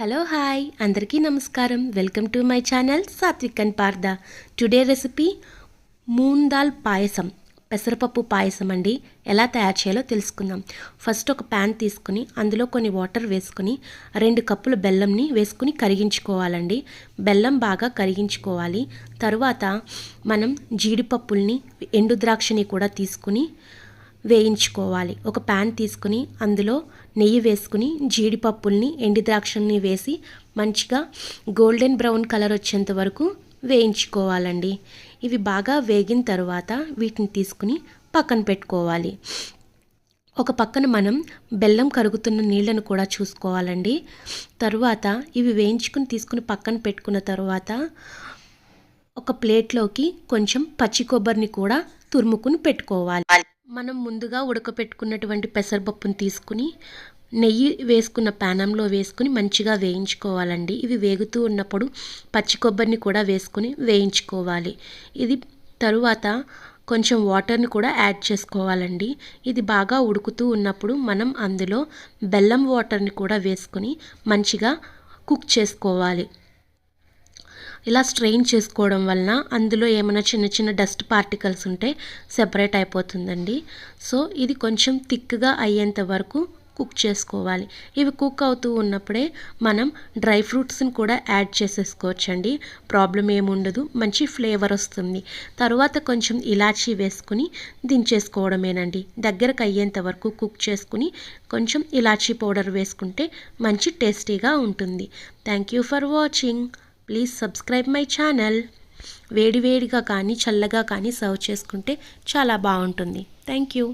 Hello hi అందరికీ నమస్కారం. Welcome to my channel Satvik and Partha today recipe moong dal payasam. పెసరపప్పు పాయసం అండి. ఎలా తయారు చేయాలో తెలుసుకుందాం. ఫస్ట్ ఒక ప్యాన్ తీసుకుని అందులో కొన్ని వాటర్ వేసుకుని రెండు కప్పుల బెల్లంని వేసుకుని కరిగించుకోవాలండి. బెల్లం బాగా కరిగించుకోవాలి. తరువాత మనం జీడిపప్పుల్ని ఎండు ద్రాక్షని కూడా తీసుకుని వేయించుకోవాలి. ఒక ప్యాన్ తీసుకుని అందులో నెయ్యి వేసుకుని జీడిపప్పుల్ని ఎండి ద్రాక్షల్ని వేసి మంచిగా గోల్డెన్ బ్రౌన్ కలర్ వచ్చేంత వరకు వేయించుకోవాలండి. ఇవి బాగా వేగిన తర్వాత వీటిని తీసుకుని పక్కన పెట్టుకోవాలి. ఒక పక్కన మనం బెల్లం కరుగుతున్న నీళ్ళను కూడా చూసుకోవాలండి. తరువాత ఇవి వేయించుకుని తీసుకుని పక్కన పెట్టుకున్న తర్వాత ఒక ప్లేట్లోకి కొంచెం పచ్చి కొబ్బరిని కూడా తురుముకుని పెట్టుకోవాలి. మనం ముందుగా ఉడకపెట్టుకున్నటువంటి పెసరపప్పును తీసుకుని నెయ్యి వేసుకున్న పానంలో వేసుకుని మంచిగా వేయించుకోవాలండి. ఇవి వేగుతూ ఉన్నప్పుడు పచ్చి కొబ్బరిని కూడా వేసుకుని వేయించుకోవాలి. ఇది తరువాత కొంచెం వాటర్ని కూడా యాడ్ చేసుకోవాలండి. ఇది బాగా ఉడుకుతూ ఉన్నప్పుడు మనం అందులో బెల్లం వాటర్ని కూడా వేసుకుని మంచిగా కుక్ చేసుకోవాలి. ఇలా స్ట్రెయిన్ చేసుకోవడం వలన అందులో ఏమైనా చిన్న చిన్న డస్ట్ పార్టికల్స్ ఉంటే సెపరేట్ అయిపోతుందండి. సో ఇది కొంచెం థిక్గా అయ్యేంత వరకు కుక్ చేసుకోవాలి. ఇవి కుక్ అవుతూ ఉన్నప్పుడే మనం డ్రై ఫ్రూట్స్ని కూడా యాడ్ చేసేసుకోవచ్చండి. ప్రాబ్లం ఏముండదు మంచి ఫ్లేవర్ వస్తుంది. తర్వాత కొంచెం ఇలాచీ వేసుకుని దించేసుకోవడమేనండి. దగ్గరకు అయ్యేంత వరకు కుక్ చేసుకుని కొంచెం ఇలాచీ పౌడర్ వేసుకుంటే మంచి టేస్టీగా ఉంటుంది. Thank you for watching please subscribe my channel. వేడివేడిగా కానీ చల్లగా కానీ సర్వ్ చేసుకుంటే చాలా బాగుంటుంది. Thank you.